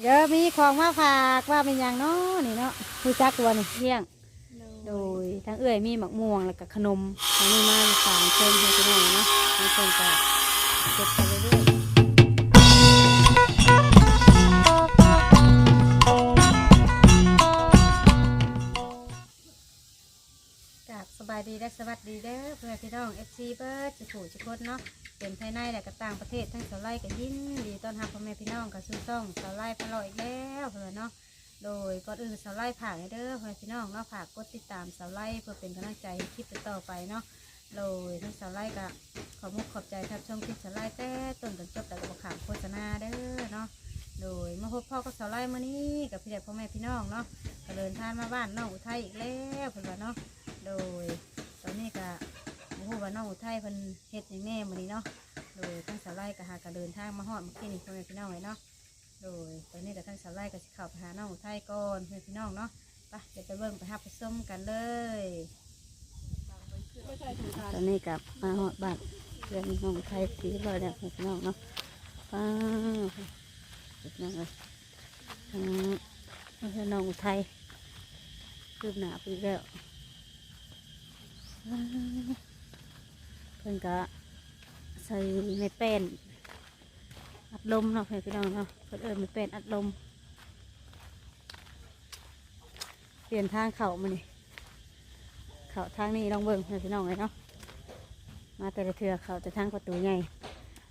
เดี๋ยวมีของมาฝากว่าเป็นอย่างเนาะนี่เนาะผู้จักตัวนี่เที่ยง โดยทั้งเอื้อยมีหมักม่วงแล้วก็ขนมทั้งนี้มาสามเชิญให้พี่น้องเนาะทั้งเชิญก็เก็บไปเรื่อยายดีและสวัสดีเด้อเพื่อนพี่น้องเอฟซีเบิร์ดจะถูกจะคดเนาะเป็นภายในและก็ต่างประเทศทั้งสาวไล่กับยินดีต้อนรับพ่อแม่พี่น้องกับซื้ซ่องสาวไล่พะลาะอีกแล้วเพื่อนเนาะโดยก่อนอื่นสาวไล่ผากให้เด้อเพื่อนพี่น้องเนาะผากกดติดตามสาวไล่เพื่อเป็นกำลังใจคลิปต่อไปเนาะโดยทั้งสาวไล่ก็ขอมุกขอบใจครับชมคลิปสาวไล่แต่ต้นจนจบแต่ก็บอกขามโฆษณาเด้อเนาะโดยมาพบพ่อกับสาวไล่มื้อนี้กับพี่เด็กพ่อแม่พี่น้องเนาะก็เดินทางมาบ้านน้องอุทัยอีกแล้วเพื่อนเนาะ โดย ตอนนี้ก็โอ้โหว่าน้องอุทัยเพิ่นเฮ็ดอย่างแน่มื้อนี้เนาะ โดยทั้งสาวไล่ก็หาก็เดินทางมาฮอดเมื่อกี้นี่พ่อแม่พี่น้องเลยเนาะ โดยตอนนี้กับทั้งสาวไร่กับสิเข่าไปหาน้องอุทัยก่อนเพื่อนพี่น้องเนาะไปเดี๋ยวไปเบิ่งไปหับไปส้มกันเลย ตอนนี้กับมาหอดบ้านเพื่อนน้องอุทัยสีลอยเนี่ยเพื่อนพี่น้องเนาะป้าพื่นน้องเลยอืมพ่อนน้องอุทัยคืบหนาไปแล้ว เพื่อนก็ใส่ในแป้นอัดลมเนาะเพื่อนพี่น้องเนาะเพื่อนเอิญมันเป็นอัดลม เปลี่ยนทางเข่ามานี่เข่าทางนี้ลองเบิ่งเพื่อนพี่น้องเลยเนาะมาแต่ละเทือเข่าแต่ทางประตูใหญ่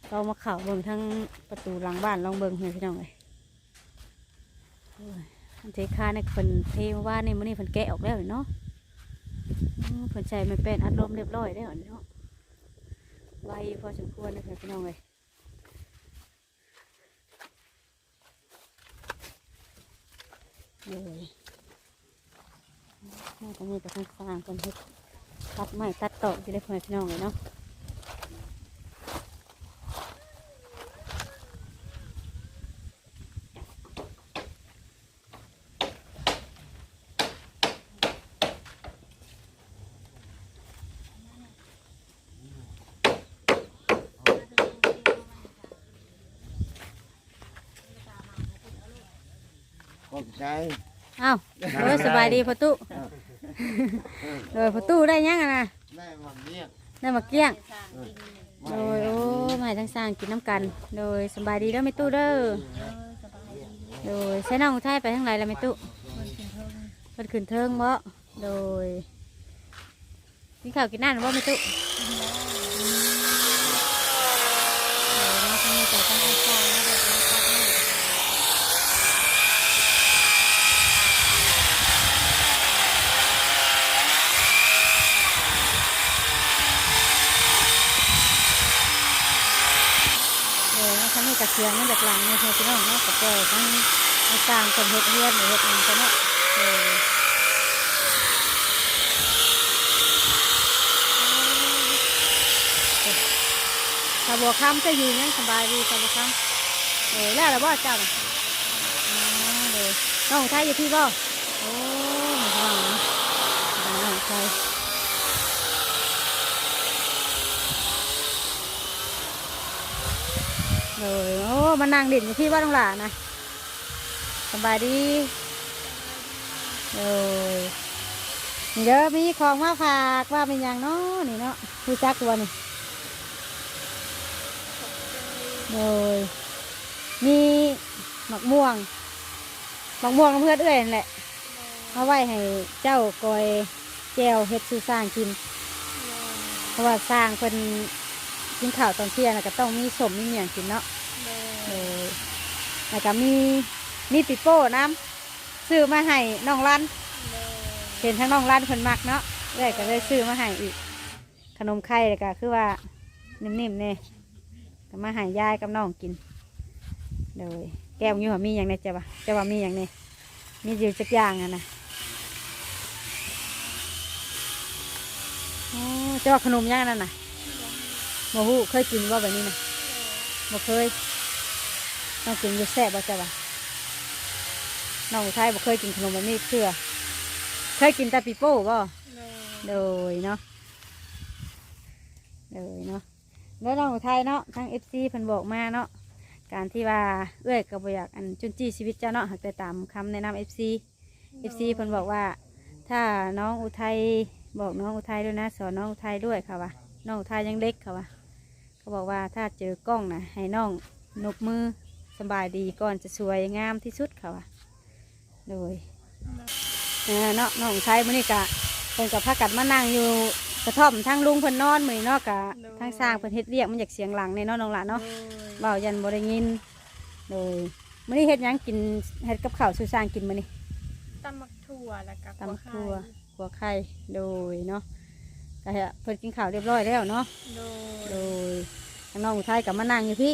เรามาเข่าเบิ่งทั้งประตูหลังบ้านลองเบิ่งเพื่อนพี่น้องเลยโอ้ยอันเทคาเนี่ยเพิ่นเทมาว่านี่มันนี่เพิ่นแกะออกแล้วเนาะ เพิ่นใส่มันเป็นอัดลมเรียบร้อยได้หรอเนาะไวพอสมควรนะคะพี่น้องเลยเลยน่าจะมีแต่ทางฟางคนที่ตัดไม้ตัดต่อจะได้เพื่อนพี่น้องเลยเนาะ อบใจอ้าวโอ้ยสบายดีพ่อตู้โดยพ่อตู้ได้ยังอะนะแม่มาเรียกได้มาเกี้ยงมาโดยโอ้มาทั้งสร้างกินน้ำกัน โดยสบายดีเด้อแม่ตู้เด้อ โดยใช้น้องอุทัยไปทางไหนล่ะแม่ตู้เพิ่นขึ้นเทิงบ่โดยกินข้าวกินน้ำบ่แม่ตู้โดยมาทางนี้จากทางสร้างมาเด็กมาตัดไม้ เออ ทั้งนี้กระเทียมนั่นจากหลังเนี่ยพี่น้องเนาะกระเจียวทั้งทั้งสร้างคนเฮ็ดเฮือนหรือเฮ็ดองกันเนาะเออสาบัวคำจะอยู่ยังสบายดีสาบัวคำเออแล้วละบ่เจ้าน้อน้องไทยอยู่พี่บ่โอ้ไม่ฟังนะน้องไทย เลยโอ้มานั่งดิ่นอยู่พี่ว่าต้องหลานะสบายดีเลยเด้อมีของมาฝากว่าเป็นอย่างเนาะนี่เนาะผู้จักตัวนี่เลยมีหมักม่วงหมักม่วงน้ำเพื่อนเอื้อยนั่นแหละเอาไว้ให้เจ้ากอยแจวเฮ็ดสู่สร้างกิน เพราะว่าสร้างเป็นกินข้าวตอนเที่ยงน่ะก็ต้องมีสมมีเมียงกินเนาะ แล้วก็มีมีปิโป้น้ำซื้อมาให้น้องรันเห็นทั้งน้องรันเพิ่นมักเนาะเลยก็เลยซื้อมาให้อีก ขนมไข่แล้วก็คือว่านิ่มๆเนี่ยก็มาให้ยายกับน้องกินเลยแก้วอยู่ว่ามีอย่างเนี้จะว่าจะว่ามีอย่างเนี้มีอยู่จักอย่างอะนะอ๋อจะว่าขนมอย่างนั้นน่ะโมหูเคยกินว่าแบบนี้นะโมเคย น้องกินอยู่แซ่บบ่จ้ะวะน้องอุทัยบ่เคยกินขนมแบบนี้เชื่อ เคยกินแต่ปีโป้บ่โดยเนาะโดยเนาะแล้วน้องอุทัยเนาะทางเอฟซีเพิ่นบอกมาเนาะการที่ว่าเอื้อยก็บ่อยากอันจุนจี้ชีวิตเจ้าเนาะหากแต่ตามคำแนะนำ FC FC เพิ่นบอกว่า ถ้าน้องอุทัยบอกน้องอุทัยด้วยนะ สอนน้องอุทัยด้วยค่ะว่าน้องอุทัยยังเด็กค่ะว่าเขาบอกว่าถ้าเจอกล้องนะให้น้องนบมือ สบายดีก่อนจะสวยงามที่สุดค่ะว่าโดยเออเนาะน้องอุทัยมื้อนี้กะเพิ่นกับพากัดมานั่งอยู่กระท่อมทั้งลุงเพิ่นนอนมื้อนี้เนาะกะทั้งสร้างเพิ่นเฮ็ดเรียกมันอยากเสียงหลังในเนาะน้องหลานเนาะเบายันบริยินเลยมื้อนี้เฮ็ดหยังกินเฮ็ดกับข้าวสู่สร้างกินมื้อนี้ตำมักถั่วแล้วก็ตำทั่วหัวไข่โดยเนาะก็ให้เพิ่นกินข้าวเรียบร้อยแล้วเนาะโดโดยยทางน้องอุทัยกับมานั่งอยู่พี่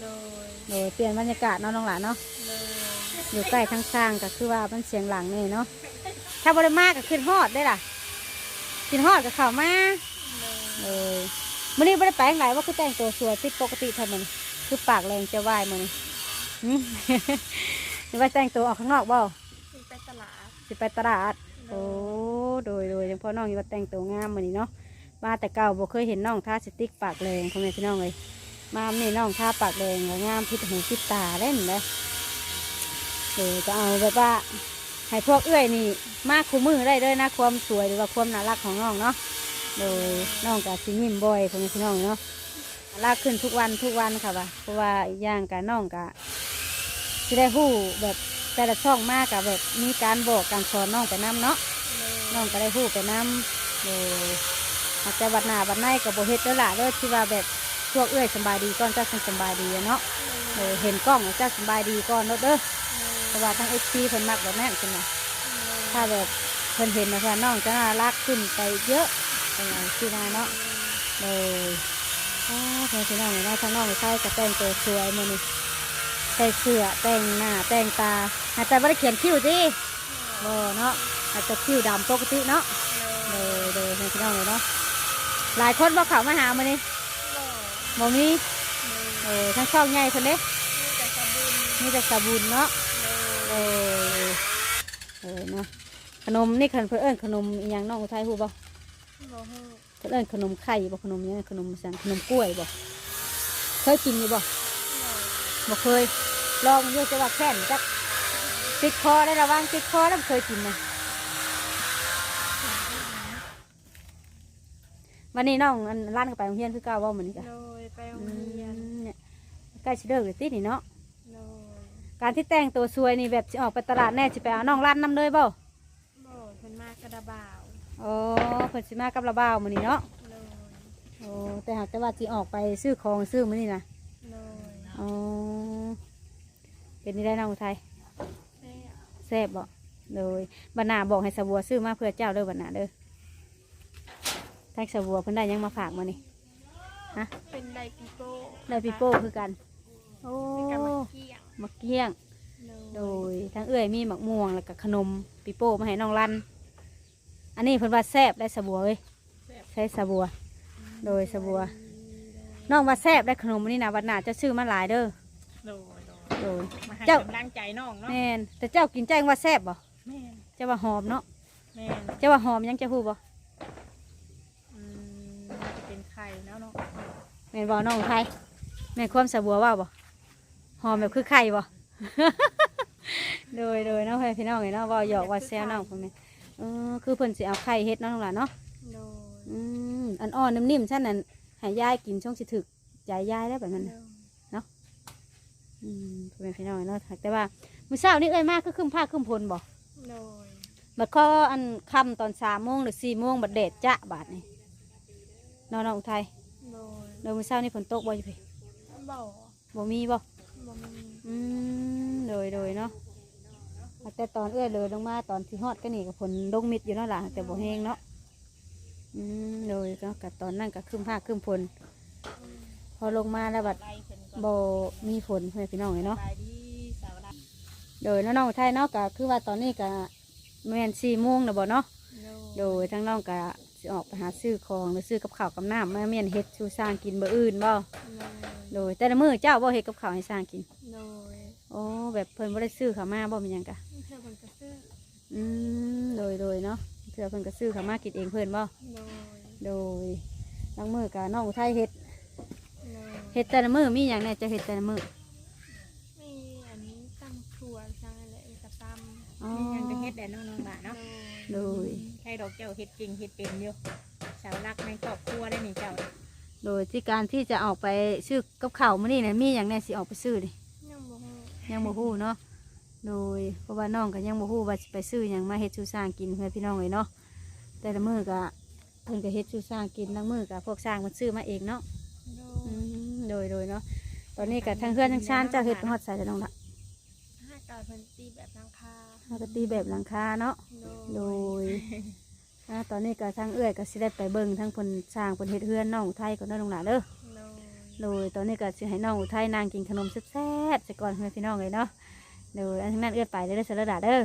โดยโดยเปลี่ยนบรรยากาศเนาะน้องหลานเนาะโดยอยู่ใกล้ทางสร้างก็คือว่ามันเสียงหลังนี่เนาะถ้าบริมากก็ขึ้นฮอดได้ล่ะกินฮอดกับข้าวมาโดยเลยมื้อนี้บ่ได้แปลงหลายว่าคือแต่งตัวสวยผิดปกติทำมันคือปากแรงจะวายมื้อนี้หึ หรือว่าแต่งตัวออกข้างนอกบ่สิไปตลาดสิไปตลาด โอ้โดยโดยยังพ่อน้องอยู่ว่าแต่งตัวงามมือนี้เนาะมาแต่เก่าบ่เคยเห็นน้องทาสติ๊กปากแดงพ่อแม่พี่น้องเลย มานี่น้องทาปากแดงงามพิษหูพิษตาเล่นเลยเดี๋ยวจะเอาแบบว่าให้พวกเอื้อยนี่มากคู่มือได้เลยนะความสวยหรือว่าความน่ารักของน้องเนาะโดยน้องกับสิยิ้มบ่อยพ่อแม่พี่น้องเนาะน่ารักขึ้นทุกวันทุกวันค่ะว่ะเพราะว่าอย่างกับน้องกับที่ได้หู้แบบแต่ละช่องมากกับแบบมีการบอกการสอนน้องไปน้ำเนาะน้องก็ได้พูดไปน้ำโดยอาจจะบัดหน้าบัดในกับโบเฮ็ดแล้วล่ะด้อที่ว่าแบบ พวกเอื้อยสำบายดีก่อนเจ้าคงสำบายดีอะเนาะโดยเห็นกล้องแล้วเจ้าสำบายดีก่อนเนาะเด้อเพราะว่าทั้งเอฟซีเพิ่นมักแบบนั้นขึ้นมาถ้าแบบเพิ่นเห็นนะเพื่อนน้องจะน่ารักขึ้นไปเยอะเป็นอย่างที่นาเนาะโดยอ้าวเพื่อนพี่น้องเนาะทั้งน้องใส่ก็แต่งตัวสวยมื้อนี้ใส่เสื้อแต่งหน้าแต่งตาอาจจะไม่ได้เขียนคิ้วสิบ่เนาะอาจจะคิ้วดำปกติเนาะเลยเลยให้พี่น้องเลยเนาะหลายคนบอกเขามาหามานี่ บ่มีเออทั้งช่องใหญ่คนเด้มีแต่สาบุญเนาะเออเออเนาะขนมนี่ขนมเพื่นเอิญขนมอหย่างน้องอุทัยฮู้บ่เพื่นเอิญขนมไข่บ่ขนมหยังขนมสังขนมกล้วยบ่เคยกินอยู่บ่บ่เคยลองอยู่จะว่าแค่นจักติดคอได้ระวังติดคอแล้วเคยกินนะ วันนี้น้องอันร้านก็ไปโรงเรียนคือเก่าว่าเหมือนกันโดยไปโรอืงเรียนมเนี่ยใกล้ชิเลิกเลยตินี่เนาะโดยการที่แต่งตัวสวยนี่แบบสิออกไปตลาดแน่สิไปเอาน้องร้านน้ำเลยบ่โบเพิ่นมากกระดาบ่าวโอ้เพิ่นสิมากับระบ่าวมื้อนี้เนาะโดยโอ้แต่หากแต่ว่าสิออกไปซื้อของซื้อมื้อนี้นะโดยอ๋อเป็นนี่ได้น้องอุทัยแม่ แซ่บบ่โดยบรรณาบอกให้สะบัวซื้อมาเพื่อเจ้าเด้อบรรณาเด้อ แท็กสะบัวเพิ่นได้หยังมาฝากมานี่เป็นไดปิโป้ได้ปีโป้คือกัน โอ้เป็นกันมาเกี่ยงมะเกี้ยง โดยทั้งเอื้อยมีหมักม่วงแล้วก็ขนมปีโป้มาให้น้องรัน อันนี้เพิ่นว่าแซ่บได้สะบัวเว้ยใช้สะบัว โดยสะบัวน้องว่าแซ่บได้ขนมอันนี้นะวันหน้าจะซื้อมาหลายเด้อโดยโดยโดย มาให้เจ้า กำลังใจน้องเนาะแม่นแต่เจ้ากินแจ้งว่าแซ่บบ่แม่นเจ้าว่าหอมเนาะแม่นเจ้าว่าหอมยังจะพูดบ่ แม่นบ่น้องไทยแม่นความสะบัวว่าบ่หอมแบบคือไข่บ่ โดยโดยเนาะพี่น้องเนาะเว่าหยอกว่าแซวน้องพ่อแม่เออคือเพิ่นสิเอาไข่เฮ็ดเนาะน้องหลานเนาะโดยอืมอันอ่อนนิ่มๆฉันนั่นให้ยายกินช่วงสิถึกใจยายได้แบบนั้นโดน่ะยอืมพ่อแม่พี่น้องเนาะแต่ว่ามื้อเช้านี่เอ้ยมากคือครึ้มผ้าครึ้มพลบ่โดยบัดข้ออันค่ำตอนสามโมงหรือสี่โมงบัดเดดจะบาดนี่น้องน้องอุทัยโดย เดี๋ยวมื้อเช้านี่ฝนตกบ่อยู่พี่บ่บ่มีบ่บ่มีอืมโดยโดยเนาะแต่ตอนเอื้อยเลยลงมาตอนที่ฮอดก็นี่กับฝนลงมิดอยู่เนาะล่ะแต่บ่แห้งเนาะอืมโดยก็กับตอนนั้นก็ครึ้มผ้าครึ้มพลพอลงมาแล้วบัดไล่เพิ่นก่อนบ่มีฝนเพื่อนพี่น้องเลยเนาะสบายดีสาวดาโดยน้องๆไทยเนาะก็คือว่าตอนนี้ก็แม่นสี่โมงนะบ่เนาะโดโดยทั้งน้องก็ สิออกไปหาซื้อของหรือซื้อกับข้าวกับน้ำมาเมียนเฮ็ดชูสร้างกินบ่อื่นบ่โดย แต่ละมื้อเจ้าบ่เฮ็ดกับข้าวให้สร้างกินโดยโอ้แบบเพิ่นบ่ได้ซื้อข้าวมาบ่มีหยังกะเธอคนกระซื้ออืมโดยโดยเนาะเพื่อเพิ่นก็ซื้อข้าวมากินเองเพิ่นบ่โดยโดยบางมื้อก็น้องอุทัยเฮ็ดโดยเฮ็ดแต่ละมื้อมีหยังแหน่จะเฮ็ดแต่ละมื้อยังอะไรกระตอ๋อำยังก็เฮ็ดแต่น้องๆหล่ะเนาะโดย ใครดอกเจ้าเฮ็ดจริงเฮ็ดเป็นอยู่สาวรักในครอบครัวได้นี่เจ้าโดยที่การที่จะออกไปซื้อกับข้าวมื้อนี้เนี่ยมีอย่างแน่สิออกไปซื้อดิยังบ่ฮู้ยังบ่ฮู้เนาะโดยเพราะว่าน้องก็ยังบ่ฮู้ว่าสิไปซื้อหยังมาเฮ็ดชูสร้างกินเพื่อนพี่น้องเลยเนาะแต่ละมื้อก็เพิ่นก็เฮ็ดชูสร้างกินทั้งมื้อก็พวกสร้างมันซื้อมาเองเนาะโดอืมโดยโดยเนาะตอนนี้ก็ทั้งเพื่อนทั้งชานเจ้าเฮ็ดฮอดใส่แล้วน้องละห้าเก่าเพิ่นตีแบบหลังคาเฮาก็ตีแบบหลังคาเนาะ โดโดยอ่าตอนนี้ก็ทั้งเอื้อยก็สิได้ไปเบิ่งทั้งเพิ่นสร้างเพิ่นเฮ็ดเฮือนน้องอุทัยก่อนเด้อน้องหลาเด้อ โดโดยตอนนี้ก็สิให้น้องอุทัยนางกินขนมแซ่บๆซะก่อนเพื่อนพี่น้องเลยเนาะ โดยอันทั้งนั้นเอื้อยไปเด้อเด้อเสยเด้อดาเด้อ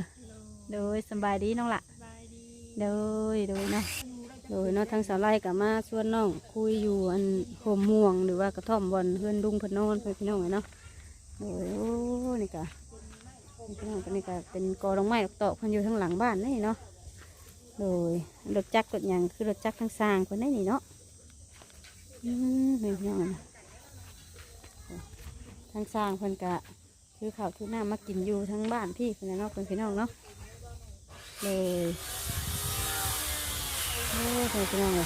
โดโดยสำบายดีน้องละสบายดีโดยโดยเนาะ โดยเนาะทั้งสาวไล่กับมาชวนน้องคุยอยู่อันโฮมม่วงหรือว่ากระท่อมบอนเพื่อนดุงเพื่อนนอนเพื่อนพี่น้องเลยเนาะ โดยโอ้นี่กะ พี่น้องก็นี่กะเป็นกอดอกไม้ดอกตอกพื่อนอยู่ทั้งหลังบ้านนี่เนาะโดยรถจักรรถยังคือรถจักรทั้งสร้างเพื่อนได้นี่เนาะอืมนี่พี่น้องนะทั้งสร้างเพื่นกะคือข้าวคือน้ำมากินอยู่ทั้งบ้านพี่พื่นนะเนาะเพื่อนพี่น้องเนาะเลยโอ้ยเป็นยังไง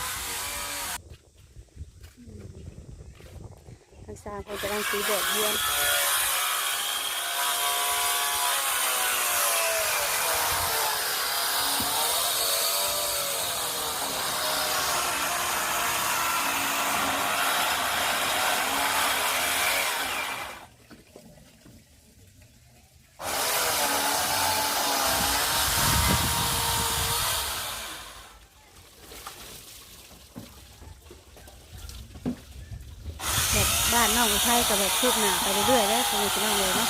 ทางซ้ายเขาจะรังสีแดดเยือนแบบ ไทยกับแบบคืบหนาไปเรื่อยๆแล้วเป็นพี่น้เลยเนาะ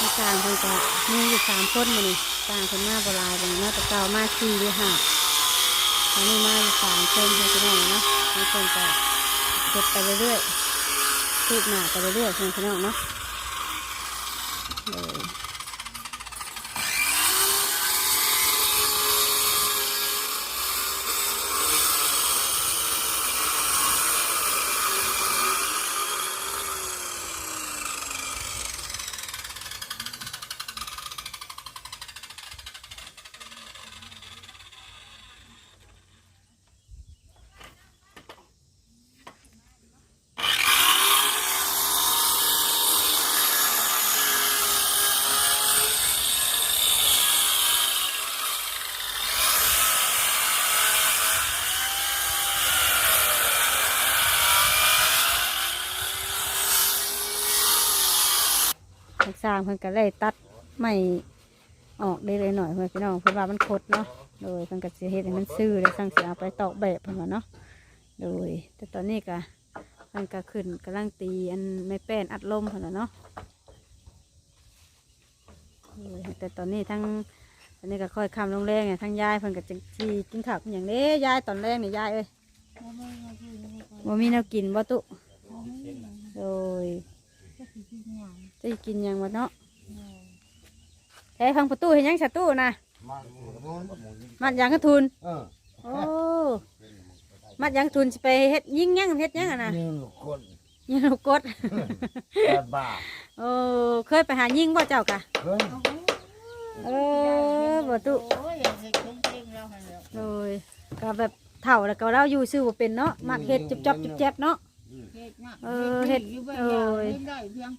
มีกลางคนจะมีอยู่สามคนมานี่กลางคนมาโบราณอย่างนาะแต่เก่ามาสี่หรือห้าตอนนี้มาอยู่สามคนเป็นพี่น้เนาะบางคนจะเก็บไปเรื่อยๆคืบหนาไปเรื่อยๆเป็นพี่น้เนาะเลย ทางสร้างเพิ่นก็เลยตัดไม่ออกได้เลยหน่อยเพื่อนพี่น้องเพราะว่ามันคดเนาะโดยเพิ่นก็สิเฮ็ดให้มันซื่อเลยสั่งเสียเอาไปตอกแบบเพิ่นว่าเนาะโดย แต่ตอนนี้ก็มันก็ขึ้นกำลังตีอันไม่แป้นอัดลมเพิ่นว่าเนาะโดยแต่ตอนนี้ทั้งตอนนี้ก็ค่อยคำลงแรงเนี่ยทั้งยายเพิ่นก็จะทีกินข้าวกันอย่างนี้ยายตอนแรกนี่ยายเอ้ยบ่มีแนวกินบ่ตุโดย จะกินหยังวะเนาะใช้ฟังประตูเห็นยังชัตู้นะมาหมูนู้นมัดหยังกระทุน เออโอ้มัดหยังกระทุนสิไปเฮ็ดยิงหยังเฮ็ดหยังอะนะนี่ลูกคนยิงลูกกดแปดบาทโอ้เคยไปหายิงบ่เจ้ากะ เฮ้ยเออบ่ตุโอ้ยอยากเห็นชมเพลงเราให้แล้วโดยก็แบบเฒ่าแล้วก็เราอยู่ซื่อบ่เป็นเนาะมักเฮ็ดจุบจับจุบแจ๊บเนาะ เฮ็ดนะเออเฮ็ดอยู่บ้านเออยาวเฮ็ดได้เพียง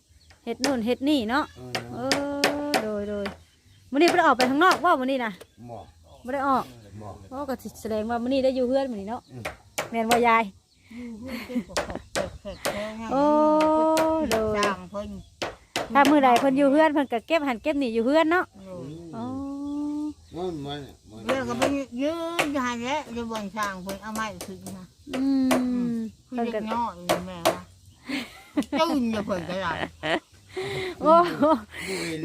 เฮ็ดนู่นเฮ็ดนี่เนาะเอเอออโดยโดยมื้อนี้บ่ได้ออกไปข้างนอกบ่มื้อนี้น่ะหมอบ่ได้ออกหมอโอ้ก็สิแสดงว่ามื้อนี้ได้อยู่เฮือนมื้อนี้เนาะอืมแม่นบ่ยายโอ้โดยสร้างเพิ่นถ้ามือใดเพิ่นอยู่เฮือนเพิ่นก็เก็บหันเก็บนี่อยู่เฮือนเนาะอ๋อมันมันมันเรื่องก็ไปยืนอยู่หันแหล้วอยู่บนสร้างเพิ่นเอาไม้ขึ้นนะอืมคือเพิ่นเด็ก็กน้อยนี่แม่ว่าตื่นอยู่เพิ่นก็ได้ โอ้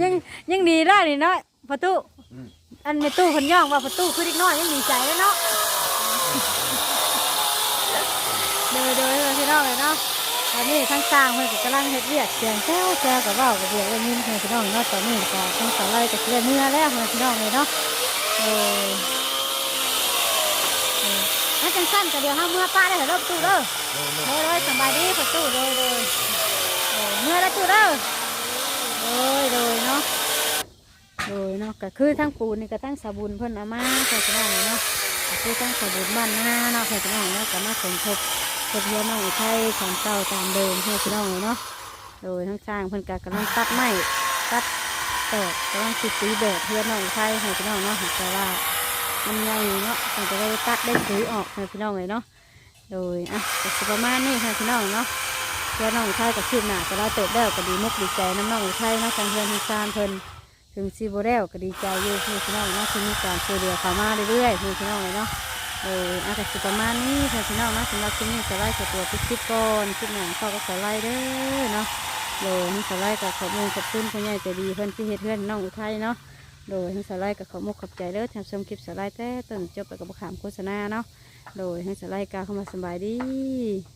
ยังยังดีได้นี่เนาะประตูอันในตู้เพิ่นย่องว่าประตูคือเด็กน้อยยังดีใจแล้วเนาะเดินเดินเลยพี่น้องเลยเนาะตอนนี้ทั้งสร้างเพิ่นกำลังเฮ็ดเวียกเสียงแซวแซวกับว้ากับเวียกได้ยินเพิ่นพี่น้องเนาะตอนนี้ก็ทั้งสาวไล่ก็สิได้เมื่อแล้วเพิ่นพี่น้องเลยเนาะเออถ้าจังสั้นก็เดี๋ยวห้าเมื่อป้าได้เหรอรถตู้เด้อโดยโดยสบายดีประตูโดยโดยเออเมื่อแล้ว ตู้เด้อโดยโดยเนาะโดยเนาะก็คือทั้งปูนนี่ก็ทั้งสบุญเพิ่นเอามาใส่กระดองเนาะก็คือทั้งสบุญบ้านหน้าเนาะใส่กระดองเนาะก็มาสมทบทบเพียนน้องอุทัยของเก่าตามเดิมเพื่อกระดองเนาะโดยทั้งสร้างเพิ่นก็กำลังตัดไม้ตัดแตกกำลังสิตีแบบเพื่อนน้องอุทัยให้กระดองเนาะแต่ว่ามันใหญ่เนาะมันจะได้ตัดได้ซื้อออกให้พี่น้องเลยเนาะโดยอะประมาณนี้ค่ะพี่น้องเนาะ เพื่น้องอุทัยกับชื่อหนาก็ได้เติบได้วก็ดีมุกดีใจน้ำน้องอุทัยนาะทางเพื่อนทางซานเพิ่นถึงซีโบเรลก็ดีใจอยู่พี่น้องนาะที่มีการช่วยเหลือเขามาเรื่อยๆพี่น้องเลยเนาะเอออาจจะสิประมาณนี้ค่ะพี่น้องเนาะสำหรับที่นี่สไลด์กับตัวพิชิตก่อนคิดหนังเข้าก็สไลด์เด้อเนาะโดยนี่สไลด์กับขอบคุณขอบคุณพ่อใหญ่ใจดีเพื่อนที่เฮ็ดเพื่อนน้องอุทัยเนาะโดยให้สไลด์กับขอบมุกขอบใจเด้อทำชมคลิปสไลด์แต่ต้นจบไปกับขามโฆษณาเนาะโดยให้สไลด์กาเข้ามาสบายดี